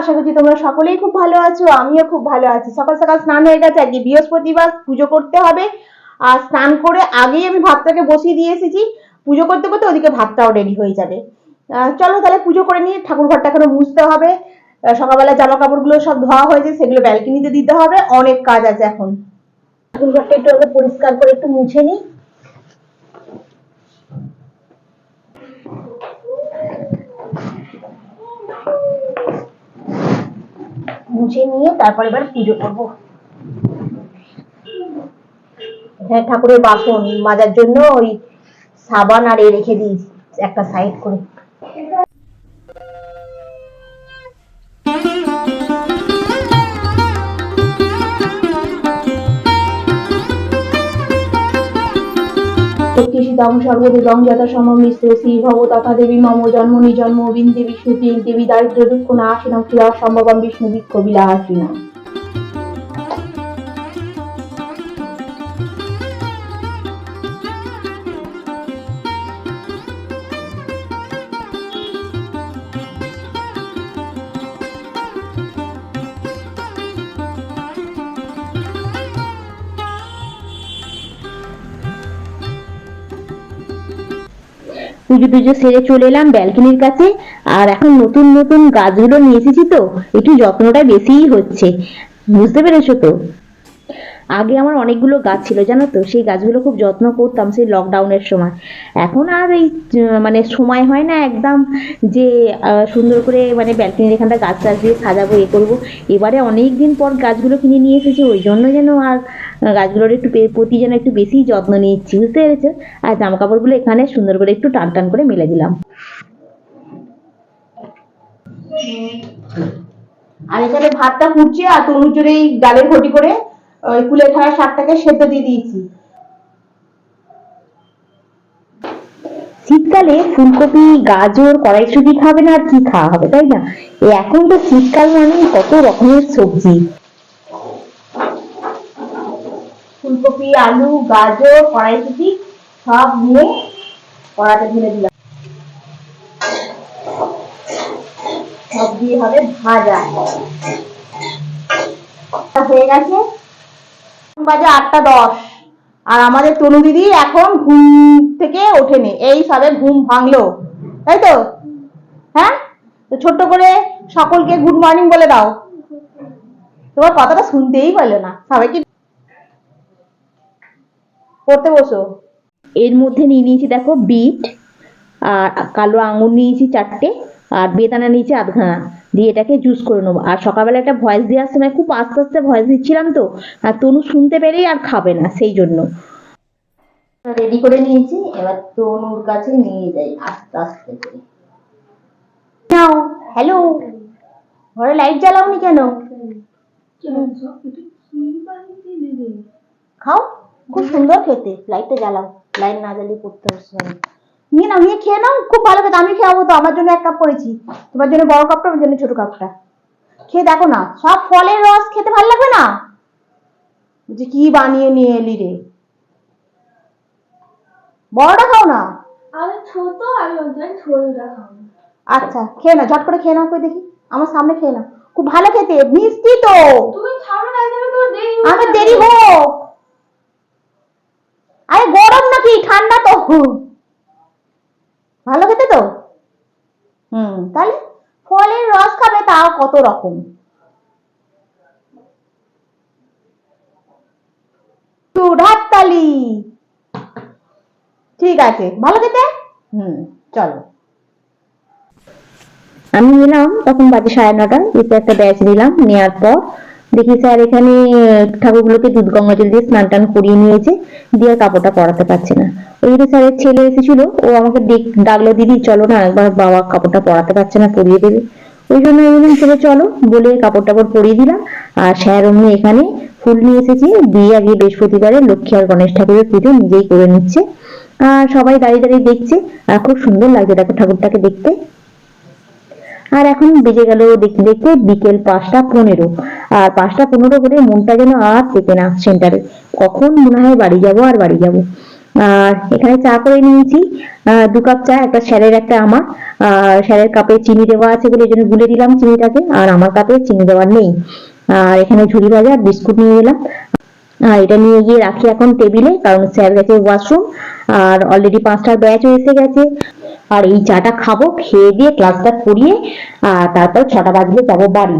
আশা করছি তোমরা সকলেই খুব ভালো আছো, আমিও খুব ভালো আছি। সকাল সকাল স্নান হয়ে গেছে, আজকে বৃহস্পতিবার পুজো করতে হবে। আর স্নান করে আগেই আমি ভাতটাকে বসিয়ে দিয়ে এসেছি। পুজো করতে করতে ওদিকে ভাতটাও রেডি হয়ে যাবে। চলো তাহলে পুজো করে নিয়ে ঠাকুর ঘরটা এখনও মুছতে হবে। সকালবেলা জামা কাপড়গুলো সব ধোয়া হয়েছে, সেগুলো ব্যালকনিতে দিতে হবে। অনেক কাজ আছে এখন। ঠাকুর ঘরটা একটু আগে পরিষ্কার করে একটু মুছে নিই। মুছে নিয়ে তারপর এবার পুজো করব। হ্যাঁ ঠাকুরের বাসন মাজার জন্য ওই সাবান আর এ রেখে দিই একটা সাইড করে। শক্তিশীতং সর্বদেবং যত সমমিশ্র শ্রী ভব তথা দেবী মম জন্ম নিজন্ম দেবী বিষ্ণুতি দেবী দারিদ্র দুঃখ না আসেন ক্রিয়া সম্ভবম বিষ্ণু বিক্ষ বিলাসিনা। পুজো টুজো সেরে চলে এলাম ব্যালকনির কাছে। আর এখন নতুন নতুন গাছগুলো নিয়ে এসেছি তো, একটু যত্নটা বেশিই হচ্ছে। বুঝতে পেরেছ তো? আগে আমার অনেকগুলো গাছ ছিল, জানো তো? সেই গাছগুলো খুব যত্ন করতাম সেই লকডাউনের সময়। এখন আর এই মানে সময় হয় না একদম যে সুন্দর করে মানে ব্যালকনির এখানটা গাছ টাছ দিয়ে সাজাবো, এ করব। এবারে অনেক দিন পর গাছগুলো কিনে নিয়ে এসেছি, ওই জন্য যেন আর গাছগুলোর একটু প্রতি যেন একটু বেশি যত্ন নিচ্ছি, বুঝতে পেরেছ? আর জামা কাপড়গুলো এখানে সুন্দর করে একটু টান টান করে মেলে দিলাম। আর এখানে ভাতটা ফুটছে, আর জন্য এই ডালের ঘটি করে ওই কুলেখাড়া শাকটাকে সেদ্ধ দিয়ে দিয়েছি। শীতকালে ফুলকপি গাজর কড়াইশুটি খাবে না আর কি খাওয়া হবে তাই না? এখন তো শীতকাল মানে কত রকমের সবজি। ফুলকপি আলু গাজর কড়াইশুটি সব নিয়ে কড়াতে ঢেলে দিলাম। সব দিয়ে হবে ভাজা। হয়ে গেছে। বাজে আটটা দশ। আর আমাদের তনু দিদি এখন ঘুম থেকে ওঠেনি। এই সবে ঘুম ভাঙলো। তাই তো? হ্যাঁ? তো ছোট্ট করে সকলকে গুড মর্নিং বলে দাও। তোমার কথাটা শুনতেই পেল না। সবাইকে পড়তে বসো। এর মধ্যে নিয়ে নিয়েছি দেখো বিট, আর কালো আঙুর নিয়েছি চারটে, আর বেদানা নিয়েছি আধখানা। দিয়ে এটাকে জুস করে নেব। আর সকালবেলা একটা ভয়েস দেওয়ার সময় খুব আস্তে আস্তে ভয়েস দিচ্ছিলাম তো, আর তনু শুনতে পেলেই আর খাবে না সেই জন্য। রেডি করে নিয়েছি, এবার তনুর কাছে নিয়ে যাই আস্তে আস্তে হ্যালো ঘরে লাইট জ্বালাওনি কেন? খাও, খুব সুন্দর খেতে। লাইটটা জ্বালাও লাইট না জ্বালিয়ে পড়তে হচ্ছে না নিয়ে নাও নিয়ে খেয়ে নাও খুব ভালো খেতে আমি খাব তো আমার জন্য এক কাপ করেছি। তোমার জন্য বড় কাপটা আমার জন্য ছোট কাপটা। খেয়ে দেখো না সব ফলের রস খেতে ভালো লাগবে না? যে কি বানিয়ে নিয়ে এলি রে? বড়টা খাও না? আমি ছোট আমি ওদের ছোটটা খাব। আচ্ছা খেয়ে না ঝট করে খেয়ে নাও কই দেখি। আমার সামনে খেয়ে নাও। খুব ভালো খেতে মিষ্টি তো। তুমি খাবে না দেরি আমার দেরি হোক। আরে গরম নাকি ঠান্ডা তো ভালো খেতে তো হুম তাহলে ফলের রস খাবে তাও কত রকম? হাততালি ঠিক আছে, ভালো খেতে হুম, চলো। আমি নিলাম, তখন বাজে সাড়ে নটা এতে একটা ব্যাচ নিলাম নেওয়ার পর। দেখি স্যার এখানে, ঠাকুরগুলোকে দুধ গঙ্গা জল দিয়ে স্নান টান করিয়ে নিয়েছে, দিয়ে কাপড়টা পরাতে পারছে না। ওই যে স্যারের ছেলে এসেছিল, ও আমাকে ডেক- ডাকলো, দিদি, চলো না, একবার বাবা কাপড়টা পরাতে পারছে না, পরিয়ে দেবে। ওই জন্য আমি বললাম, চলো চলো। বলে কাপড় টাপড় পরিয়ে দিলাম। আর স্যার অমনি এখানে ফুল নিয়ে এসেছি। দিয়ে আগে বৃহস্পতিবারে লক্ষ্মী আর গণেশ ঠাকুরের পুজো নিজেই করে নিচ্ছে। আর সবাই দাঁড়িয়ে দাঁড়িয়ে দেখছে। আর খুব সুন্দর লাগছে দেখো ঠাকুরটাকে দেখতে। আর এখন বেজে গেল দেখতে দেখতে বিকেল পাঁচটা পনেরো। আর পাঁচটা পনেরো করে মনটা যেন আর থেকে না সেন্টারে। কখন মনে হয় বাড়ি যাব আর বাড়ি যাব। আর এখানে চা করে নিয়েছি। দু কাপ চা, একটা স্যারের, একটা আমার। আর স্যারের কাপে চিনি দেওয়া আছে বলে জন্য গুলে দিলাম চিনিটাকে, আর আমার কাপে চিনি দেওয়া নেই। আর এখানে ঝুড়ি ভাজা আর বিস্কুট নিয়ে এলাম। আর এটা নিয়ে গিয়ে রাখি এখন টেবিলে, কারণ স্যার গেছে ওয়াশরুম, আর অলরেডি পাঁচটার ব্যাচও এসে গেছে। আর এই চাটা খাব, খেয়ে দিয়ে ক্লাসটা করিয়ে, আর তারপর ছটা বাজলে যাব বাড়ি।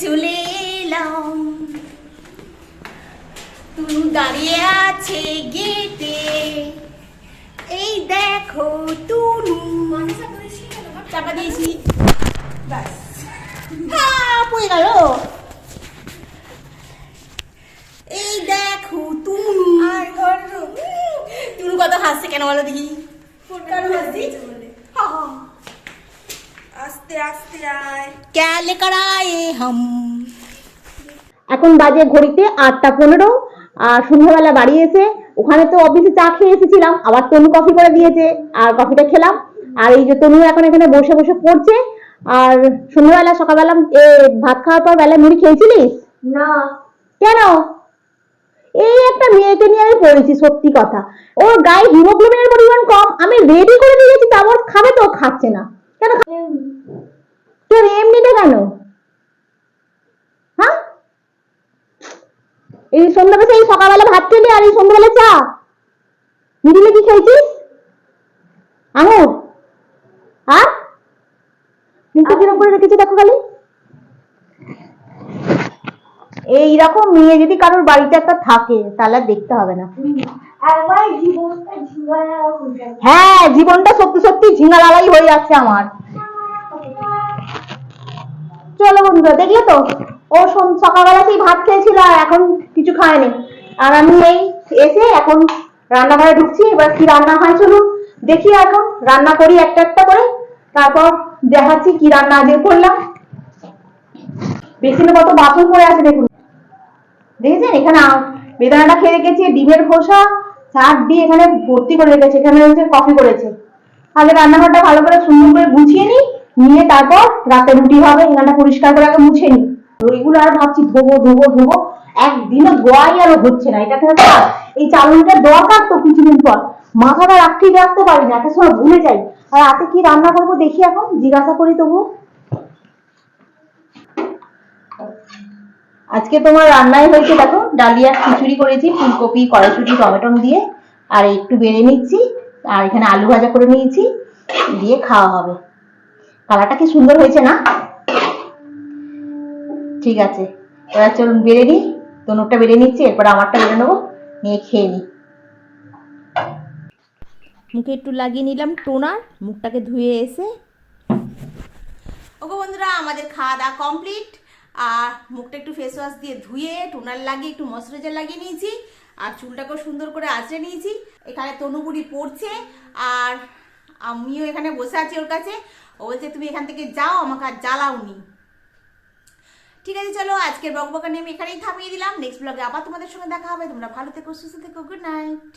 চলে এলাম। তুনু দাঁড়িয়ে আছে গেটে। এই দেখো তুনু চাপা দিয়েছি। ব্যাস। হ্যাঁ পড়ে গেল। এই দেখো তুনু আর ঘর। তুনু কত হাসছে কেন বলো দেখি। হাসছি? ক্যা লেকার আয়ে। হাম। এখন বাজে ঘড়িতে আটটা পনেরো আর সন্ধ্যাবেলা বাড়ি এসে ওখানে তো অফিসে চা খেয়ে এসেছিলাম আবার তনু কফি করে দিয়েছে আর কফিটা খেলাম। আর এই যে তনু এখন এখানে বসে বসে পড়ছে। আর সন্ধ্যাবেলা সকালবেলা এ ভাত খাওয়ার পর বেলা মুড়ি খেয়েছিলিস? না। কেন? এই একটা মেয়েকে নিয়ে আমি পড়েছি সত্যি কথা। ওর গায়ে হিমোগ্লোবিনের পরিমাণ কম আমি রেডি করে দিয়েছি তারপর খাবে তো খাচ্ছে না। কেন হ্যাঁ? এই সন্ধ্যাবেলা এই সকালবেলা ভাত খেলি আর এই সন্ধ্যাবেলা চা। মিডিলে কি খেয়েছিস আর কিন্তু কীরকম করে রেখেছি দেখো খালি। এইরকম মেয়ে যদি কারোর বাড়িতে একটা থাকে, তাহলে দেখতে হবে না। হয়ে জীবনটা সত্যি সত্যি ঝিঙ্গালালাই হয়ে যাচ্ছে আমার। চলো বন্ধুরা, দেখলে তো? ও সকালবেলা সেই ভাত খেয়েছিল আর এখন কিছু খায়নি। আর আমি এই এসে এখন রান্নাঘরে ঢুকছি, এবার কি রান্না হয় চলুন দেখি এখন। রান্না করি একটা একটা করে, তারপর দেখাচ্ছি কি রান্না আজকে করলাম। বেসিনে কত বাসন পড়ে আছে দেখুন। দেখেছেন? এখানে বেদানাটা খেয়ে রেখেছি, ডিমের খোসা চাট দিয়ে এখানে ভর্তি করে রেখেছে, এখানে হচ্ছে কফি করেছে। আগে রান্নাঘরটা ভালো করে সুন্দর করে গুছিয়ে নিই, নিয়ে তারপর রাতে রুটি হবে, এখানটা পরিষ্কার করে আগে মুছে নিই। ওইগুলো আর ভাবছি ধোবো ধোবো ধোবো, একদিনও ধোয়াই আর হচ্ছে না। এটা থেকে এই চালনটা দরকার তো কিছুদিন পর। মাথাটা রাখতে রাখতে পারি না একটা সময় ভুলে যাই। আর রাতে কি রান্না করব দেখি এখন, জিজ্ঞাসা করি তবু আজকে তোমার রান্নায় হয়েছে, দেখো, ডালিয়া খিচুড়ি করেছি, ফুলকপি, কড়াইশুটি টমেটো দিয়ে, আর একটু বেড়ে নিচ্ছি, আর এখানে আলু ভাজা করে নিয়েছি, দিয়ে খাওয়া হবে। কালারটা কি সুন্দর হয়েছে না? ঠিক আছে, এবার চলুন বেড়ে নিই তনুরটা বেড়ে নিচ্ছি, এরপর আমারটা বেড়ে নেব, নিয়ে খেয়ে নিই। মুখে একটু লাগিয়ে নিলাম টোনার, মুখটাকে ধুয়ে এসে। ওগো বন্ধুরা, আমাদের খাওয়া দাওয়া কমপ্লিট। আর মুখটা একটু ফেস ওয়াশ দিয়ে ধুয়ে, টোনার লাগিয়ে, একটু ময়শ্চারাইজার লাগিয়ে নিয়েছি। আর চুলটাকেও সুন্দর করে আঁচড়ে নিয়েছি। এখানে তনুগুড়ি পড়ছে আর আমিও এখানে বসে আছি ওর কাছে। ও বলছে, তুমি এখান থেকে যাও, আমাকে আর জ্বালাওনি। ঠিক আছে, চলো, আজকের বকবকানি আমি এখানেই থামিয়ে দিলাম। নেক্সট ব্লগে আবার তোমাদের সঙ্গে দেখা হবে। তোমরা ভালো থেকো, সুস্থ থেকো গুড নাইট